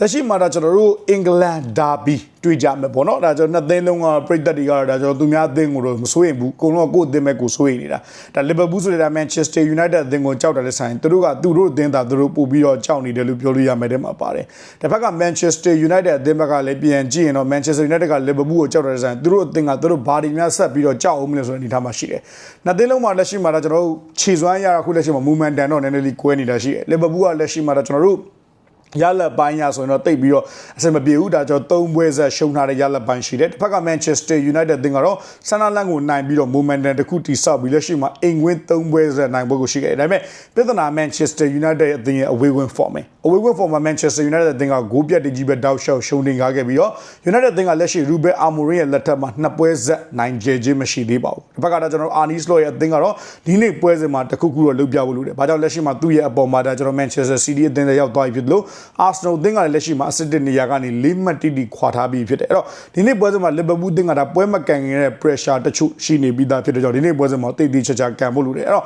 လက်ရှိမှာဒါကျွန်တော်တို့အင်္ဂလန်ဒါဘီတွေ့ကြမယ်ပေါ့နော်ဒါကျွန်တော်နှစ်သင်းလုံးကပြည်သက်တွေကတော့ဒါကျွန်တော်သူများအသင်းကိုတော့မစိုးရင်ဘူးအကုန်လုံးကကိုယ့်အသင်းပဲကိုစိုးရင်နေတာဒါလီဗာပူးဆိုတဲ့ဒါမန်ချက်စတာယူနိုက်တက်အသင်းကိုကြောက်တယ်လဲဆိုင်သူတို့ကသူတို့အသင်းသာသူတို့ပို့ပြီးတော့ကြောက်နေတယ်လို့ပြောလို့ရမယ်တဲ့မှာပါတယ်တစ်ဖက်ကမန်ချက်စတာယူနိုက်တက်အသင်းဘက်ကလည်းပြန်ကြည့်ရင်တော့မန်ချက်စတာယူနိုက်တက်ကလီဗာပူးကိုကြောက်တယ်လဲဆိုင်သူတို့အသင်းကသူတို့ဘာဒီများဆက်ပြီးတော့ကြောက်အောင်မလဲဆိုတဲ့အနေအထားမှာရှိတယ်နှစ်သင်းလုံးမှာလက်ရှိမှာဒါကျွန်တော်တို့ခြေစွမ်းရတာခုလက်ရှိမှာ movement တန်တော့နည်းနည်းလေးကွဲနေတာရှိတယ်လီဗာပူးကလက်ရှိမှာဒါကျွန်တော်တို့ ရလက်ပိုင်းရဆိုရင်တော့တိတ်ပြီးတော့အဆင်မပြေဘူးဒါကြောင့်သုံးပွဲဆက်ရှုံထားတဲ့ရလက်ပိုင်းရှိတယ်တစ်ဖက်က Manchester United တင်ကတော့ဆန်နာလန်ကိုနိုင်ပြီးတော့ momentum တစ်ခုတိဆောက်ပြီးလက်ရှိမှာအိမ်ဝင်းသုံးပွဲဆက်နိုင်ပွဲကိုရှိခဲ့တယ်ဒါပေမဲ့ပြဿနာ Manchester United အသင်းရဲ့ away win form ပဲ away win form မှာ Manchester United အသင်းကဂိုးပြတ်တကြီးပဲတောက်လျှောက်ရှုံတင်ကားခဲ့ပြီးတော့ United အသင်းကလက်ရှိ Ruben Amorim ရဲ့လက်ထက်မှာနှစ်ပွဲဆက်နိုင်ကြခြင်းမရှိသေးပါဘူးတစ်ဖက်ကတော့ကျွန်တော် Arne Slot ရဲ့အသင်းကတော့ဒီနေ့ပွဲစဉ်မှာတစ်ခုခုတော့လုပ်ပြဖို့လိုတယ်ဘာကြောင့်လက်ရှိမှာသူ့ရဲ့အပေါ်မှာဒါကျွန်တော် Manchester City အသင်းတွေရောက်သွားပြီဖြစ်လို့ Arsenal အသင်းကလည်းလက်ရှိမှာအဆစ်တစ်နေရာကနေ၄မှတ်တိတိခွာထားပြီးဖြစ်တယ်အဲ့တော့ဒီနေ့ပွဲစဉ်မှာ Liverpool အသင်းကဒါပွဲမကန်ခင်တဲ့ pressure တချို့ရှိနေပြီးသားဖြစ်တဲ့ကြောင့်ဒီနေ့ပွဲစဉ်မှာတိတ်တိချာချာကန်ဖို့လိုတယ်အဲ့တော့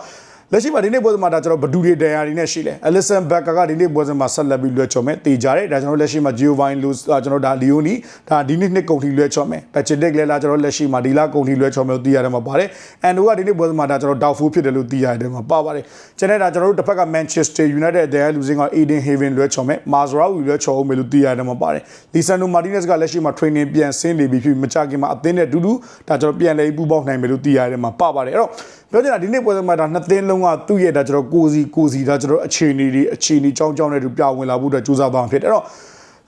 လက်ရှိမှာဒီနေ့ပွဲစဉ်မှာဒါကျွန်တော်ဘဒူတွေတန်ရာတွေနဲ့ရှိတယ်။ Alisson Becker ကဒီနေ့ပွဲစဉ်မှာဆက်လက်ပြီးလွှဲချော်မယ်။တေကြတယ်။ဒါကျွန်တော်လက်ရှိမှာ Giovanni Lo ကျွန်တော်ဒါ Leoni ဒါဒီနေ့နှစ်ကုန်ထိလွှဲချော်မယ်။ Pachetic လည်းလာကျွန်တော်လက်ရှိမှာဒီလကုန်ထိလွှဲချော်မယ်လို့သိရတယ်မှာပါတယ်။ Ando ကဒီနေ့ပွဲစဉ်မှာဒါကျွန်တော် doubtful ဖြစ်တယ်လို့သိရတယ်မှာပါပါတယ်။ကျန်တဲ့ဒါကျွန်တော်တို့တစ်ဖက်က Manchester United တဲ့လူစင်းက Eden Haven လွှဲချော်မယ်။ Mazraoui လွှဲချော်အောင်မယ်လို့သိရတယ်မှာပါတယ်။ Lisandro Martinez ကလက်ရှိမှာ training ပြန်ဆင်းနေပြီဖြစ်မကြခင်မှာအသင်းနဲ့အတူတူဒါကျွန်တော်ပြန်လည်ပူးပေါင်းနိုင်မယ်လို့သိရတယ်မှာပါပါတယ်။အဲ့တော့ပြောချင်တာဒီနေ့ပွဲစဉ်မှာဒါနှစ်သင်းလုံးကသူ့ရဲ့ဒါကျွန်တော်ကိုစီကိုစီဒါကျွန်တော်အခြေအနေတွေအခြေအနေကြောင်းကြောင်းနဲ့တူပြောင်းဝင်လာဖို့အတွက်ကြိုးစားသွားမှာဖြစ်တယ်အဲ့တော့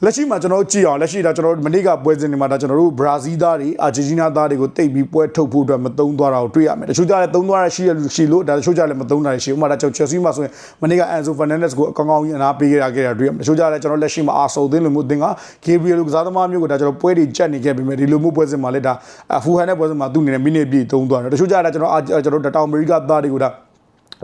လက်ရှိမှာကျွန်တော်ကြည့်အောင်လက်ရှိဒါကျွန်တော်မနေ့ကပွဲစဉ်တွေမှာဒါကျွန်တော်တို့ဘရာဇီးသားတွေအာဂျင်တီးနားသားတွေကိုတိတ်ပြီးပွဲထုတ်ဖို့အတွက်မသုံးသွားတာကိုတွေ့ရမယ်တချို့ကြလည်းသုံးသွားရရှိရလူရှိလို့ဒါတချို့ကြလည်းမသုံးတာရှိဥပမာဒါကျွန်တော် Chelsea မှာဆိုရင်မနေ့က Enzo Fernandez ကိုအကောင်းကောင်းကြီးအနာပေးခဲ့ရခဲ့တာတွေ့ရမယ်တချို့ကြလည်းကျွန်တော်လက်ရှိမှာအာဆိုသင်းလိုမျိုးသင်းက Gabriel လိုကစားသမားမျိုးကိုဒါကျွန်တော်ပွဲတွေကြက်နေခဲ့ပေမဲ့ဒီလိုမျိုးပွဲစဉ်မှာလည်းဒါဖူဟန်တဲ့ပွဲစဉ်မှာသူ့အနေနဲ့မိနစ်ပြည့်သုံးသွားတယ်တချို့ကြလည်းကျွန်တော်ကျွန်တော်တောင်အမေရိကသားတွေကိုဒါ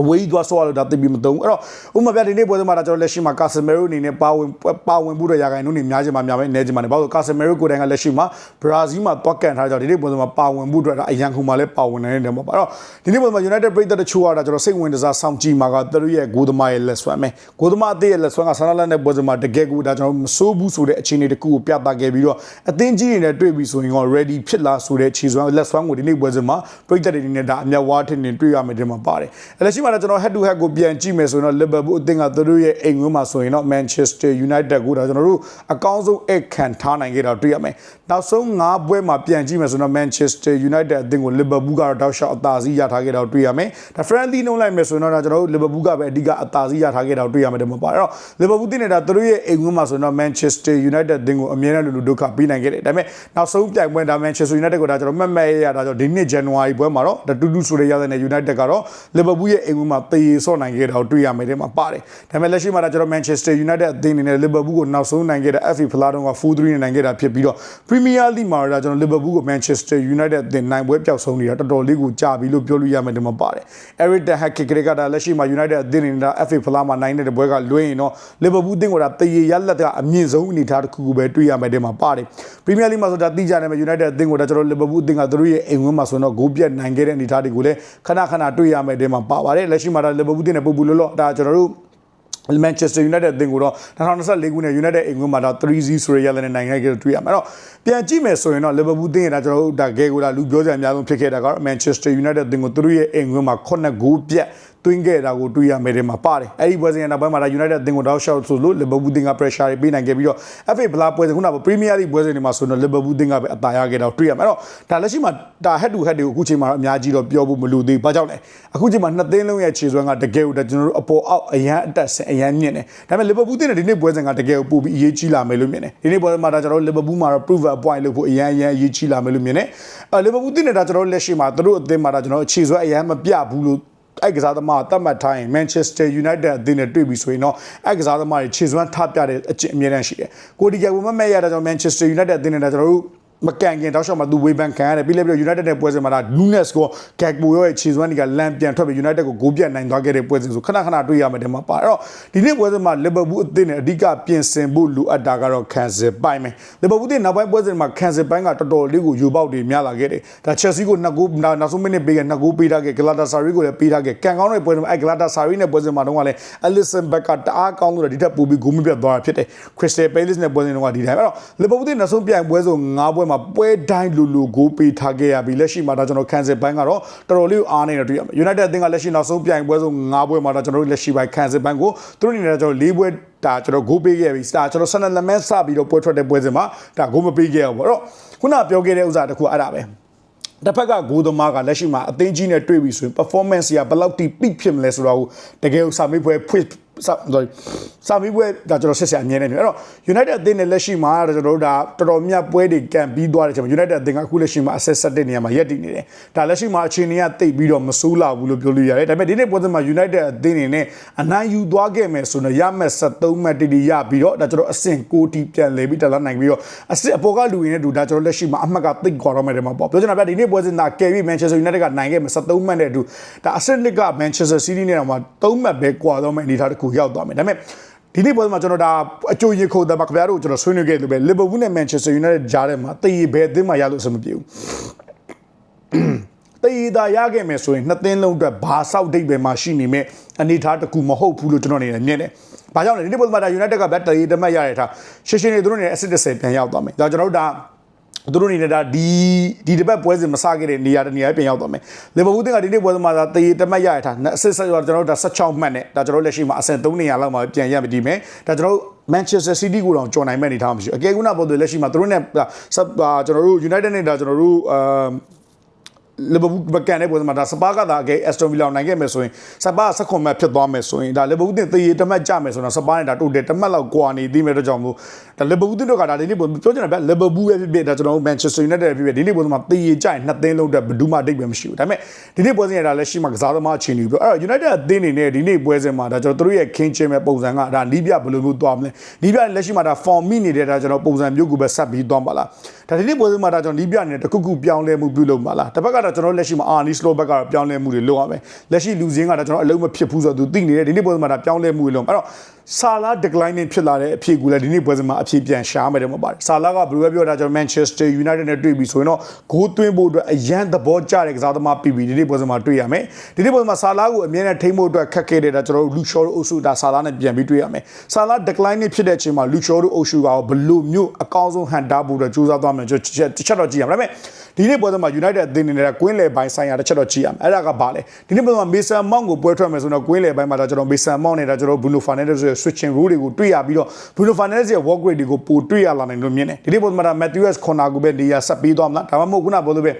အဝေးကြီးသွားဆော့ရလို့ဒါသိပြီးမသုံးအဲ့တော့ဥပမာပြဒီနေ့ပွဲစဉ်မှာဒါကျွန်တော်လက်ရှိမှာကာဆမီရိုအနေနဲ့ပါဝင်ပါဝင်မှုတဲ့ရာဂိုင်နှုန်းတွေများချင်မှများမယ်အနေချင်မှနေဘာလို့ကာဆမီရိုကိုယ်တိုင်ကလက်ရှိမှာဘရာဇီးမှာတွက်ကန်ထားကြတော့ဒီနေ့ပွဲစဉ်မှာပါဝင်မှုအတွက်ဒါအရန်ခုမှာလည်းပါဝင်နေတယ်ပေါ့အဲ့တော့ဒီနေ့ပွဲမှာ United ပြည်သက်တချို့ကဒါကျွန်တော်စိတ်ဝင်စားစောင့်ကြည့်မှာကသူတို့ရဲ့ဂိုးသမားရဲ့လက်ဆွမ်းပဲဂိုးသမားအသေးရဲ့လက်ဆွမ်းကဆန္ဒလန်တဲ့ပွဲစဉ်မှာတကယ်ကိုဒါကျွန်တော်မစိုးဘူးဆိုတဲ့အခြေအနေတစ်ခုကိုပြသခဲ့ပြီးတော့အသင်းကြီးတွေနဲ့တွေ့ပြီဆိုရင်တော့ ready ဖြစ်လာဆိုတဲ့ခြေစွမ်းလက်ဆွမ်းကိုဒီနေ့ပွဲစဉ်မှာပြည်သက်တွေနဲ့ဒါအမျက်ဝါးထင်ထင်တွေ့ရမယ်တဲ့မှာပါတယ်အဲ့လက်ရှိမှာကျွန်တော် head to head ကိုပြန်ကြည့်မယ်ဆိုရင်တော့ Liverpool အသင်းကသူတို့ရဲ့အိမ်ဝင်းမှာဆိုရင်တော့ Manchester United ကိုဒါကျွန်တော်တို့အကောင်းဆုံးအခန့်ထားနိုင်ခဲ့တာတွေ့ရမယ်နောက်ဆုံး၅ပွဲမှာပြန်ကြည့်မယ်ဆိုတော့ Manchester United အသင်းကို Liverpool ကတော့တောက်လျှောက်အသာစီးရထားခဲ့တာတွေ့ရမယ်ဒါ friendly နှုန်းလိုက်မယ်ဆိုရင်တော့ဒါကျွန်တော်တို့ Liverpool ကပဲအဓိကအသာစီးရထားခဲ့တာတွေ့ရမယ်တဲ့မှာပါအဲ့တော့ Liverpool တင်နေတာသူတို့ရဲ့အိမ်ဝင်းမှာဆိုရင်တော့ Manchester United အသင်းကိုအမြဲတမ်းလူလူဒုက္ခပေးနိုင်ခဲ့တယ်ဒါပေမဲ့နောက်ဆုံးပြိုင်ပွဲဒါ Manchester United ကိုဒါကျွန်တော်မှတ်မှတ်ရရတာကြောင့်ဒီနှစ် January ပွဲမှာတော့ဒါတူတူဆိုရရတဲ့ United ကတော့ Liverpool ရဲ့အိမ်ဝင်းမှာတေးဆော့နိုင်ခဲ့တာကိုတွေ့ရမယ်တဲ့မှာပါတယ်ဒါပေမဲ့လက်ရှိမှာဒါကျွန်တော် Manchester United အသင်းအနေနဲ့ Liverpool ကိုနောက်ဆုံးနိုင်ခဲ့တဲ့ FA ဖလားတုန်းက4-3နဲ့နိုင်ခဲ့တာဖြစ်ပြီးတော့ Premier League မှာဒါကျွန်တော် Liverpool ကို Manchester United အသင်းနိုင်ပွဲပျောက်ဆုံးနေတာတော်တော်လေးကိုကြာပြီလို့ပြောလို့ရမယ်ဒီမှာပါတယ် Eric Ten Hag ကကဒါလက်ရှိမှာ United အသင်းအနေနဲ့ FA ဖလားမှာနိုင်တဲ့ပွဲကလွှဲရင်တော့ Liverpool အသင်းကိုဒါတရေရလက်ကအမြင့်ဆုံးအနေထားတစ်ခုခုပဲတွေ့ရမယ်ဒီမှာပါတယ် Premier League မှာဆိုဒါတိကျနေမယ် United အသင်းကိုဒါကျွန်တော် Liverpool အသင်းကသူတို့ရဲ့အိမ်ဝင်းမှာဆိုတော့ဂိုးပြတ်နိုင်ခဲ့တဲ့အနေထားတွေကိုလည်းခဏခဏတွေ့ရမယ်ဒီမှာပါပါတယ်လက်ရှိမှာဒါ Liverpool အသင်းနဲ့ပူပူလောလောဒါကျွန်တော်တို့ Manchester United အသင်းကိုတော့2024ခုနှစ် United အိမ်ကွင်းမှာတော့3-0ဆိုရရတဲ့နိုင်ငံကြီးတွေ့ရမှာအဲ့တော့ပြန်ကြည့်မယ်ဆိုရင်တော့ Liverpool အသင်းရတာကျွန်တော်တို့ဒါဂဲကိုလာလူပြောကြအများဆုံးဖြစ်ခဲ့တာကတော့ Manchester United အသင်းကိုသူတို့ရဲ့အိမ်ကွင်းမှာ9ဂိုးပြတ် တွင်းခဲ့တာကိုတွေ့ရမယ်တဲ့မှာပါတယ်အဲ့ဒီပွဲစဉ်နောက်ပိုင်းမှာဒါ United အသင်းကိုတောက်ရှောက်ဆိုလို့ Liverpool အသင်းက pressure တွေပေးနိုင်ခဲ့ပြီးတော့ FA ဘလာပွဲစဉ်ခုနက Premier League ပွဲစဉ်တွေမှာဆိုတော့ Liverpool အသင်းကပဲအသာရခဲ့တာတွေ့ရမှာအဲ့တော့ဒါလက်ရှိမှာဒါ head to head တွေကိုအခုချိန်မှာတော့အများကြီးတော့ပြောဖို့မလိုသေးဘူးဘာကြောင့်လဲအခုချိန်မှာနှစ်သင်းလုံးရဲ့ခြေစွမ်းကတကယ်ကိုဒါကျွန်တော်တို့အပေါ်အောက်အရန်အတက်ဆင်အရန်မြင့်တယ်ဒါပေမဲ့ Liverpool အသင်းနဲ့ဒီနေ့ပွဲစဉ်ကတကယ်ကိုပို့ပြီးအရေးကြီးလာမယ်လို့မြင်တယ်ဒီနေ့ပွဲစဉ်မှာဒါကျွန်တော်တို့ Liverpool မှာတော့ prove a point လို့ဖို့အရန်အရန်အရေးကြီးလာမယ်လို့မြင်တယ်အဲ Liverpool အသင်းနဲ့ဒါကျွန်တော်တို့လက်ရှိမှာသူတို့အသင်းမှာဒါကျွန်တော်ခြေစွမ်းအရန်မပြဘူးလို့ အဲ့ကစားသမားတတ်မှတ်ထားရင် Manchester United အသင်းနဲ့တွေ့ပြီဆိုရင်တော့အဲ့ကစားသမားတွေခြေစွမ်းထပြတဲ့အကျင့်အမြဲတမ်းရှိတယ်။ကိုဒီကယ်ကိုမမဲ့ရတာကြောင့် Manchester United အသင်းနဲ့ဒါကျွန်တော်တို့ မကန်ခင်တောက်လျှောက်မှာသူဝေဖန်ခံရတယ်ပြီးလည်းပြီးတော့ United နဲ့ပွဲစဉ်မှာဒါ Nunes ကို Gakpo ရဲ့ခြေစွမ်းတွေကလမ်းပြန်ထွက်ပြီး United ကိုဂိုးပြတ်နိုင်သွားခဲ့တဲ့ပွဲစဉ်ဆိုခဏခဏတွေ့ရမယ်ဒီမှာပါအဲ့တော့ဒီနေ့ပွဲစဉ်မှာ Liverpool အသင်းနဲ့အဓိကပြင်ဆင်ဖို့လိုအပ်တာကတော့ခံစစ်ပိုင်းပဲ Liverpool အသင်းနောက်ပိုင်းပွဲစဉ်မှာခံစစ်ပိုင်းကတော်တော်လေးကိုယူပေါက်တွေများလာခဲ့တယ်ဒါ Chelsea ကိုနှစ်ဂိုးနောက်ဆုံးမိနစ်ပေးခဲ့နှစ်ဂိုးပေးထားခဲ့ Galatasaray ကိုလည်းပေးထားခဲ့ကန်ကောင်းတဲ့ပွဲစဉ်မှာအဲ Galatasaray နဲ့ပွဲစဉ်မှာတော့ကလည်း Alisson Becker တအားကောင်းလို့ဒီထက်ပိုပြီးဂိုးမပြတ်သွားတာဖြစ်တယ် Crystal Palace နဲ့ပွဲစဉ်တော့ဒီတိုင်းအဲ့တော့ Liverpool အသင်းနောက်ဆုံးပြိုင်ပွဲဆို၅ပွဲမှာပွဲတိုင်းလူလူဂိုးပေးထားခဲ့ရပြီလက်ရှိမှာဒါကျွန်တော်ခံစစ်ပိုင်းကတော့တော်တော်လေးအားနေတယ်တွေ့ရမယ် United အသင်းကလက်ရှိနောက်ဆုံးပြိုင်ပွဲဆို၅ပွဲမှာတော့ကျွန်တော်တို့လက်ရှိပိုင်းခံစစ်ပိုင်းကိုသူတို့အနေနဲ့ကျွန်တော်၄ပွဲဒါကျွန်တော်ဂိုးပေးခဲ့ပြီစတာကျွန်တော်ဆန်နလက်မဲစပြီးတော့ပွဲထွက်တဲ့ပွဲစဉ်မှာဒါဂိုးမပေးခဲ့ရဘူးပေါ့အဲ့တော့ခုနပြောခဲ့တဲ့ဥစ္စာတခုအဲ့ဒါပဲတစ်ဖက်ကဂိုးသမားကလက်ရှိမှာအသင်းကြီးနဲ့တွေ့ပြီဆိုရင် performance ကဘယ်လောက်ထိ peak ဖြစ်မလဲဆိုတော့တကယ်ကိုစာမေးပွဲဖွင့် sorry စာမေးပွဲဒါကျွန်တော်ဆက်ဆက်အမြင်နေတယ်အဲ့တော့ United အသင်းနဲ့လက်ရှိမှာကျွန်တော်တို့ဒါတော်တော်များပွဲတွေကန်ပြီးသွားတဲ့အချိန်မှာ United အသင်းကအခုလက်ရှိမှာ assess ဆက်တဲ့နေရာမှာရပ်တည်နေတယ်ဒါလက်ရှိမှာအခြေအနေကတိတ်ပြီးတော့မဆိုးလာဘူးလို့ပြောလို့ရတယ်ဒါပေမဲ့ဒီနေ့ပွဲစဉ်မှာ United အသင်းနေနဲ့အနိုင်ယူသွားခဲ့မယ်ဆိုတော့ရမယ်73မှတ်တီတီရပြီးတော့ဒါကျွန်တော်အဆင့်6တီပြန်လဲပြီးတက်လာနိုင်ပြီးတော့အဆင့်အပေါ်ကလူရင်းနဲ့တူဒါကျွန်တော်လက်ရှိမှာအမှတ်ကတိတ်ခွာတော့မယ်တယ်မှာပေါ့ပြောချင်တာဗျဒီနေ့ပွဲစဉ်ကကယ်ပြီး Manchester United ကနိုင်ခဲ့မယ်73မှတ်နဲ့အတူဒါအဆင့်1က Manchester City နဲ့တော့မှ3မှတ်ပဲကွာတော့မယ်အနေထားတစ်ခုရောက်သွားမယ်ဒါပေမဲ့ဒီနေ့ပွဲမှာကျွန်တော်ဒါအကျိုးရခုံတယ်မှာခင်ဗျားတို့ကျွန်တော်ဆွေးနွေးခဲ့လို့ပဲ Liverpool နဲ့ Manchester United ကြားထဲမှာတည်ဘယ်အသင်းမှရလို့အဆင်မပြေဘူးတည်တာရခဲ့မယ်ဆိုရင်နှစ်သင်းလုံးအတွက်ဘာဆောက်ဒိတ်ပဲမှာရှိနေမဲ့အနေထားတစ်ခုမဟုတ်ဘူးလို့ကျွန်တော်အနေနဲ့မြင်တယ်။ဘာကြောင့်လဲဒီနေ့ပွဲမှာဒါ United ကဘက်တည်တမတ်ရတဲ့ထားရှင်းရှင်းနေသူတို့နေအဆစ်30ပြန်ရောက်သွားမယ်။ဒါကျွန်တော်တို့ဒါ သူတို့နေတဲ့ဒါဒီဒီတစ်ပတ်ပွဲစဉ်မစခဲ့တဲ့နေရာတနေရာပြန်ရောက်သွားမယ်။လီဗာပူးတင်ကဒီနေ့ပွဲစဉ်မှာဒါတည်တမတ်ရတဲ့ထားအဆစ်ဆက်ကျွန်တော်တို့ဒါ16မှတ်နဲ့ဒါကျွန်တော်လက်ရှိမှာအဆင့်3နေရာလောက်မှာပြန်ရပြီဒီမယ်။ဒါကျွန်တော်တို့ Manchester City ကိုတော့ကြော်နိုင်မဲ့အနေထားမရှိဘူး။အကယ်၍နာပေါ်တယ်လက်ရှိမှာသူတို့နဲ့ကျွန်တော်တို့ United နဲ့ဒါကျွန်တော်တို့အာလီဗာပူးဘကန်တဲ့ပွဲမှာဒါစပါးကသာအကဲအက်စတိုဗီလာနိုင်ခဲ့မယ်ဆိုရင်စပါးဆက်ခွန်မဲ့ဖြစ်သွားမယ်ဆိုရင်ဒါလီဗာပူးတင်သေရတမတ်ကြမယ်ဆိုတော့စပါးနဲ့ဒါတိုတယ်တမတ်လောက်ကွာနေသေးမယ်တော့ကြောင့်မို့ ဒါလီဗာပူးတင်တော့ကဒါဒီနေ့ပြောချင်တာဗျလီဗာပူးပဲဖြစ်ဖြစ်ဒါကျွန်တော်တို့မန်ချက်စတာယူနိုက်တက်ဖြစ်ဖြစ်ဒီနေ့ပွဲမှာသေရကြရင်နှစ်သင်းလုံးတက်ဘယ်သူမှအတိတ်ပဲမရှိဘူးဒါပေမဲ့ဒီနေ့ပွဲစဉ်ရတာလည်းရှိမှကစားသမားအခြေအနေပြီးတော့အဲ့တော့ United အသင်းနေနဲ့ဒီနေ့ပွဲစဉ်မှာဒါကျွန်တော်တို့ရဲ့ခင်းချင်းမဲ့ပုံစံကဒါနီးပြဘယ်လိုမျိုးသွားမလဲနီးပြလက်ရှိမှာဒါ form မိနေတဲ့ဒါကျွန်တော်ပုံစံမျိုးကိုပဲဆက်ပြီးသွားပါလားဒါဒီနေ့ပွဲစဉ်မှာဒါကျွန်တော်နီးပြနေတဲ့တခုခုပြောင်းလဲမှုပြုလုပ်ပါလားတစ်ဖက်ကတော့ကျွန်တော်လက်ရှိမှာအာနီစလိုဘက်ကတော့ပြောင်းလဲမှုတွေလုပ်ရမယ်လက်ရှိလူစင်းကတော့ကျွန်တော်အလုံးမဖြစ်ဘူးဆိုတော့သူသိနေတယ်ဒီနေ့ပွဲစဉ်မှာဒါပြောင်းလဲမှုတွေလုပ်အဲ့တော့ ဆာလာ declining ဖြစ်လာတဲ့အဖြစ်ကူလည်းဒီနေ့ပွဲစဉ်မှာအဖြစ်ပြန်ရှားမယ်တယ်မပါတယ်ဆာလာကဘယ်လိုပဲပြောတာကျွန်တော် Manchester United နဲ့တွေ့ပြီဆိုရင်တော့ဂိုးသွင်းဖို့အတွက်အရန်သဘောကျတဲ့ကစားသမားပြီးပြီဒီနေ့ပွဲစဉ်မှာတွေ့ရမယ်ဒီနေ့ပွဲစဉ်မှာဆာလာကိုအမြဲတမ်းထိန်းဖို့အတွက်ခက်ခဲတဲ့ဒါကျွန်တော်တို့လူရှော်တို့အုပ်စုဒါဆာလာနဲ့ပြန်ပြီးတွေ့ရမယ်ဆာလာ declining ဖြစ်တဲ့အချိန်မှာလူရှော်တို့အုပ်စုကဘယ်လိုမျိုးအကောင်းဆုံးဟန်တာဖို့အတွက်ကြိုးစားသွားမယ်ကျွန်တော်တစ်ချက်တော့ကြည့်ရမယ်ဒါပေမဲ့ ဒီနေ့ပွဲစဉ်မှာ United အသင်းအနေနဲ့ကွင်းလယ်ပိုင်းဆိုင်ရာတစ်ချက်တော့ကြည့်ရမယ်အဲ့ဒါကဘာလဲဒီနေ့ပွဲစဉ်မှာ Mason Mount ကိုပွဲထွက်မယ်ဆိုတော့ကွင်းလယ်ပိုင်းမှာဒါကျွန်တော် Mason Mount နဲ့ဒါကျွန်တော် Bruno Fernandes ရဲ့ switching rule တွေကိုတွေ့ရပြီးတော့ Bruno Fernandes ရဲ့ work rate တွေကိုပိုတွေ့ရလာနိုင်လို့မြင်တယ်ဒီနေ့ပွဲစဉ်မှာဒါ Matthews Corner ကိုပဲနေရာဆက်ပြီးသွားမလားဒါမှမဟုတ်ခုနပြောလို့ပဲ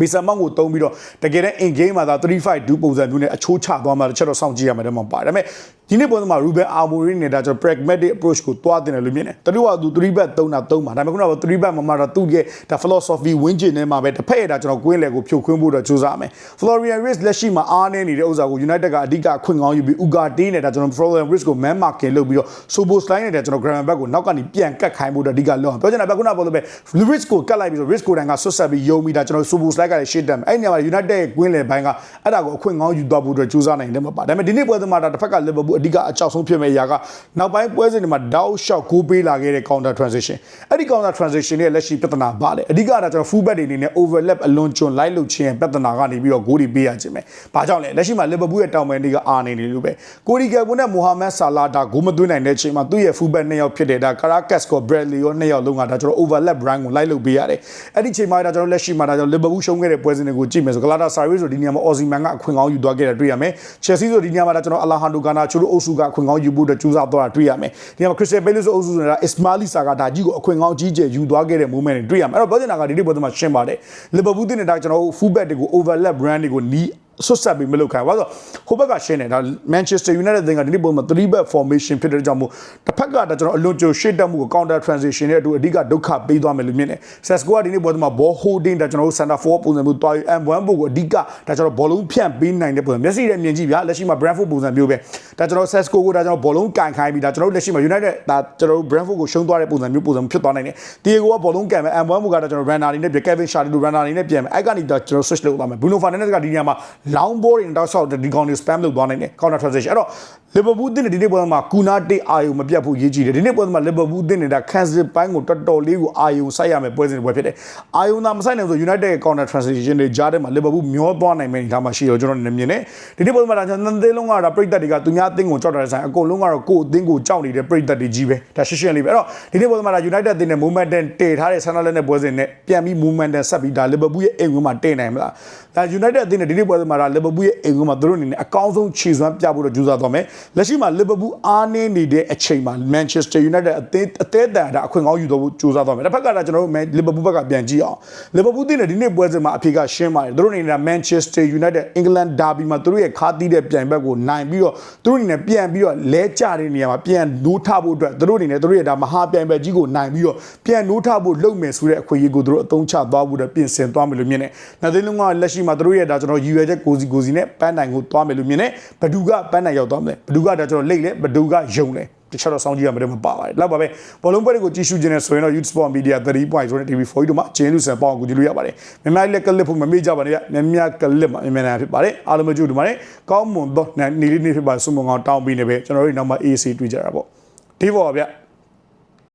မီဆာမောင်ကိုတုံးပြီးတော့တကယ်တမ်း in game မှာသာ352ပုံစံမျိုးနဲ့အချိုးချသွားမှာတစ်ချက်တော့စောင့်ကြည့်ရမှာတော့မပါတယ်ဒါပေမဲ့ဒီနေ့ပုံစံမှာ Ruben Amorim နဲ့ဒါကျွန်တော် pragmatic approach ကိုသွားတင်တယ်လို့မြင်တယ်တလူကသူ3 back 3တာ3ပါဒါပေမဲ့ခုနက3 back မှာမှာတော့သူ့ရဲ့ဒါ philosophy ဝင်းကျင်ထဲမှာပဲတစ်ဖက်ရဲ့ဒါကျွန်တော်ကွင်းလေကိုဖြိုခွင်းဖို့တော့ကြိုးစားမယ် Florian Wirtz လက်ရှိမှာအားနေနေတဲ့ဥစ္စာကို United ကအဓိကခွင့်ကောင်းယူပြီး Ugarte နဲ့ဒါကျွန်တော် Florian Wirtz ကို man marking လုပ်ပြီးတော့ Soboslai နဲ့ဒါကျွန်တော် Graham Back ကိုနောက်ကနေပြန်ကတ်ခိုင်းဖို့တော့အဓိကလုပ်အောင်ပြောချင်တာပဲခုနကပြောလို့ပဲ Wirtz ကိုကတ်လိုက်ပြီးတော့ Wirtz ကိုတိုင်ကဆွတ်ဆက်ပြီးယုံပြီးဒါကျွန်တော် Soboslai ကလည်းရှေ့တက်မယ်အဲ့ဒီနေရာမှာ United ရဲ့ကွင်းလေဘိုင်းကအဲ့ဒါကိုအခွင့်ကောင်းယူသွားဖို့အတွက်ကြိုးစားနိုင်တယ်မှာပါဒါပေမဲ့ဒီနေ့ပွဲသမားဒါတစ်ဖက်က Liverpool အဓိကအကြောက်ဆုံးဖြစ်မဲ့အရာကနောက်ပိုင်းပွဲစဉ်တွေမှာတောက်လျှောက်ကိုပေးလာခဲ့တဲ့ counter transition အဲ့ဒီ counter transition ရဲ့လက်ရှိပြဿနာပါလေအဓိကကကျွန်တော် full back တွေအနေနဲ့ overlap အလွန်ကျွံလိုက်လုပ်ခြင်းပြဿနာကနေပြီးတော့ဂိုးတွေပေးရခြင်းပဲဘာကြောင့်လဲလက်ရှိမှာ Liverpool ရဲ့တောင်ပန်တွေကအာနေနေလို့ပဲကိုရီကယ်ဘွန်နဲ့မိုဟာမက်ဆာလာဒါဂိုးမသွင်းနိုင်တဲ့အချိန်မှာသူ့ရဲ့ full back နှစ်ယောက်ဖြစ်တဲ့ဒါ Caracas ကို Bradley ရောနှစ်ယောက်လုံးကဒါကျွန်တော် overlap brand ကိုလိုက်လုပ်ပေးရတယ်အဲ့ဒီချိန်မှာဒါကျွန်တော်လက်ရှိမှာဒါကျွန်တော် Liverpool ရှုံးခဲ့တဲ့ပွဲစဉ်တွေကိုကြည့်မယ်ဆို Galatasaray ဆိုဒီနေရာမှာ Osimhen ကအခွင့်ကောင်းယူသွားခဲ့တာတွေ့ရမယ် Chelsea ဆိုဒီနေရာမှာဒါကျွန်တော် Alejandro Garnacho တို့အုပ်စုကအခွင့်ကောင်းယူဖို့အတွက်ကြိုးစားသွားတာတွေ့ရမယ်ဒီနေရာမှာ Crystal Palace အုပ်စုဆိုတာ Ismaili Sarr ကဒါကြီးကိုအခွင့်ကောင်းကြီးကျယ်ယူသွားခဲ့တဲ့ moment တွေတွေ့ရမယ်အဲ့တော့ပြောချင်တာကဒီနေ့ပွဲစဉ်မှာရှင်းပါတယ် Liverpool တင်နေတာကျွန်တော် full back တွေကို overlap brand တွေကိုနီး ဆွတ်ဆက်ပြီးမလုပ်ခိုင်းဘူး။ဘာလို့ဟိုဘက်ကရှင်းတယ်ဒါ Manchester United တင်ကဒီနေ့ပုံမှာ3 back formation ဖြစ်တဲ့ကြောင့်မို့တစ်ဖက်ကဒါကျွန်တော်အလွန်ကြိုရှေ့တက်မှုကို counter transition နဲ့အတူအဓိကဒုက္ခပေးသွားမယ်လို့မြင်တယ်။ Sesko ကဒီနေ့ပုံမှာ ball holding ဒါကျွန်တော်တို့ center forward ပုံစံမျိုးတွားယူ M1 ပုံကိုအဓိကဒါကျွန်တော်ဘောလုံးဖြန့်ပေးနိုင်တဲ့ပုံစံမျက်စိနဲ့မြင်ကြည့်ဗျာလက်ရှိမှာ Brentford ပုံစံမျိုးပဲဒါကျွန်တော် Sesko ကိုဒါကျွန်တော်ဘောလုံးကန်ခိုင်းပြီးဒါကျွန်တော်တို့လက်ရှိမှာ United ဒါကျွန်တော်တို့ Brentford ကိုရှုံးသွားတဲ့ပုံစံမျိုးပုံစံဖြစ်သွားနိုင်တယ်။ Diego ကဘောလုံးကန်မယ် M1 ပုံကဒါကျွန်တော် runner အနေနဲ့ပြ Kevin Shardy လို runner အနေနဲ့ပြန်မယ်အဲ့ကနေဒါကျွန်တော် switch လုပ်သွားမယ် Bruno Fernandes ကဒီနေရာမှာ long ball တွေတောက်ဆောက်ဒီကောင်တွေ spam လုပ်သွားနိုင်တယ် counter transition အဲ့တော့ Liverpool တင်းဒီနေ့ပွဲမှာကူနာတေးအာယုံမပြတ်ဖို့ရေးကြည့်တယ်ဒီနေ့ပွဲမှာ Liverpool တင်းနေတာခန်းစစ်ပိုင်းကိုတော်တော်လေးကိုအာယုံစိုက်ရမယ်ပွဲစဉ်ပွဲဖြစ်တယ်အာယုံသာမစိုက်နိုင်ဆို United ရဲ့ counter transition တွေကြားထဲမှာ Liverpool မျောသွားနိုင်မယ်ဒါမှရှိရောကျွန်တော်နေမြင်တယ်ဒီနေ့ပွဲမှာဒါကျွန်တော်သင်းလုံးကတော့ပြည်သက်တွေကသူများအသင်းကိုကြောက်တယ်ဆိုင်အကုန်လုံးကတော့ကိုယ်အသင်းကိုကြောက်နေတဲ့ပြည်သက်တွေကြီးပဲဒါရှင်းရှင်းလေးပဲအဲ့တော့ဒီနေ့ပွဲမှာဒါ United အသင်းနဲ့ momentum တည်ထားတဲ့ဆန္ဒလက်နဲ့ပွဲစဉ်နဲ့ပြန်ပြီး momentum ဆက်ပြီးဒါ Liverpool ရဲ့အိမ်ဝင်မှာတည်နိုင်မလားဒါ United အသင်းနဲ့ဒီနေ့ပွဲမှာဒါ Liverpool ရဲ့အိမ်ဝင်မှာသူတို့အနေနဲ့အကောင်းဆုံးခြေစွမ်းပြဖို့တော့ကြိုးစားသွားမယ်လက်ရှိမှာ Liverpool အားနည်းနေတဲ့အချိန်မှာ Manchester United အသင်းအသေးတန်ဒါအခွင့်ကောင်းယူတော့ဖို့ကြိုးစားသွားမယ်တစ်ဖက်ကဒါကျွန်တော်တို့ Liverpool ဘက်ကပြန်ကြည့်အောင် Liverpool အသင်းနဲ့ဒီနေ့ပွဲစဉ်မှာအဖြေကရှင်းပါတယ်သူတို့အနေနဲ့ Manchester United England Derby မှာသူတို့ရဲ့ခါတီးတဲ့ပြိုင်ဘက်ကိုနိုင်ပြီးတော့သူတို့အနေနဲ့ပြန်ပြီးတော့လဲကျတဲ့နေရာမှာပြန်နိုးထဖို့အတွက်သူတို့အနေနဲ့သူတို့ရဲ့ဒါမဟာပြိုင်ဘက်ကြီးကိုနိုင်ပြီးတော့ပြန်နိုးထဖို့လုပ်မယ်ဆိုတဲ့အခွင့်အရေးကိုသူတို့အသုံးချသွားဖို့အတွက်ပြင်ဆင်သွားမယ်လို့မြင်တယ်။နောက်သိန်းလုံးကလက်ရှိမှာသူတို့ရဲ့ဒါကျွန်တော်ရည်ရွယ်ချက်ကိုစီကိုစီနဲ့ပန်းနိုင်ကိုသွားမယ်လို့မြင်တယ်။ဘဒူကပန်းနိုင်ရောက်သွားမယ်။ဘဒူကဒါကျွန်တော်လိတ်လဲဘဒူကယုံလဲတခြားတော့စောင်းကြည့်ရမှာတော့မပါပါဘူး။လောက်ပါပဲ။ဘောလုံးပွဲတွေကိုကြည့်ရှုခြင်းနဲ့ဆိုရင်တော့ Youth Sport Media 3 point ဆိုတဲ့ TV4 တို့မှာကျင်းလူဆန်ပေါအောင်ကိုကြည့်လို့ရပါတယ်။မြန်မာလက်ကလစ်ဖို့မမေ့ကြပါနဲ့ဗျ။မြန်မာကလစ်မှာမြန်မာဖြစ်ပါတယ်။အားလုံးမကြည့်လို့ပါတယ်။ကောင်းမွန်တော့နေလေးနေဖြစ်ပါဆုမွန်ကောင်တောင်းပြီးနေပဲကျွန်တော်တို့နောက်မှ AC တွေ့ကြတာပေါ့။ဒီပေါ်ပါဗျ။